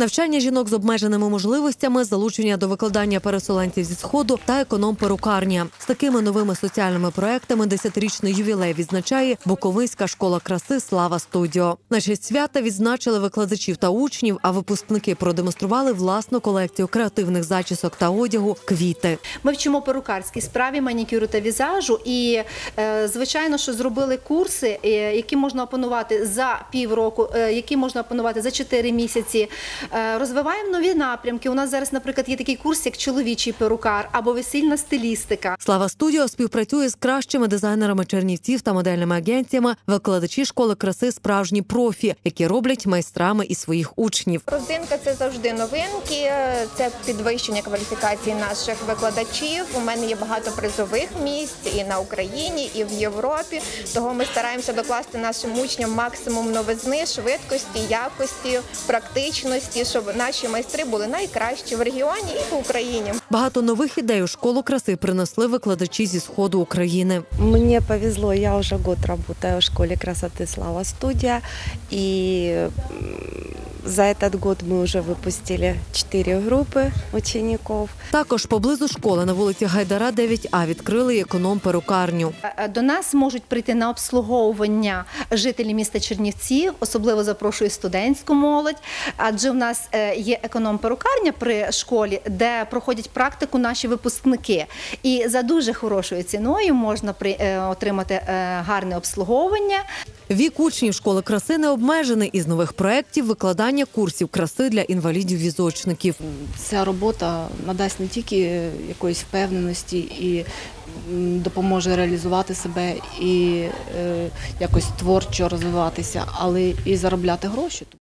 Навчання жінок з обмеженими можливостями, залучення до викладання переселенців зі сходу та економ-перукарня. З такими новими соціальними проектами десятирічний ювілей відзначає Буковинська школа краси Слава Студіо. На честь свята відзначили викладачів та учнів, а випускники продемонстрували власну колекцію креативних зачісок та одягу квіти. Ми вчимо перукарській справі, манікюру та візажу. І е, звичайно, що зробили курси, е, які можна опанувати за півроку, е, які можна опанувати за 4 місяці. Е, розвиваємо нові напрямки. У нас зараз, наприклад, є такий курс, як чоловічий перукар або весільна стилістика. Слава Студіо співпрацює з кращими дизайнерами чернівців та модельними агенціями. Викладачі школи краси справжні профі, які роблять майстрами із своїх учнів. Родзинка це завжди новинки, це підвищення кваліфікації наших викладачів. У мене є багато призових місць і на Україні, і в Європі. Того ми стараємося докласти нашим учням максимум новизни, швидкості, якості, практичності, щоб наші майстри були найкращі в регіоні і в Україні. Багато нових ідей у школу краси принесли викладачі зі сходу України. Мені повезло, я вже год працюю в школі красоти Слава студія м, за этот год мы уже выпустили четыре группы учеников. Також поблизу школи на вулиці Гайдара 9А відкрили й економ-перукарню. Е, До нас можуть прийти на обслуговування жителі міста Чернівців, особливо запрошую студентську молодь, адже в нас е, є економ-перукарня при школі, де проходять практику наші випускники. І за дуже хорошою ціною можна при- е, отримати е, гарне обслуговування. Вік учнів школи краси не обмежений із нових проєктів викладання курсів краси для інвалідів-візочників. Ця робота надасть не тільки якоїсь впевненості і допоможе реалізувати себе і е, якось творчо розвиватися, але і заробляти гроші.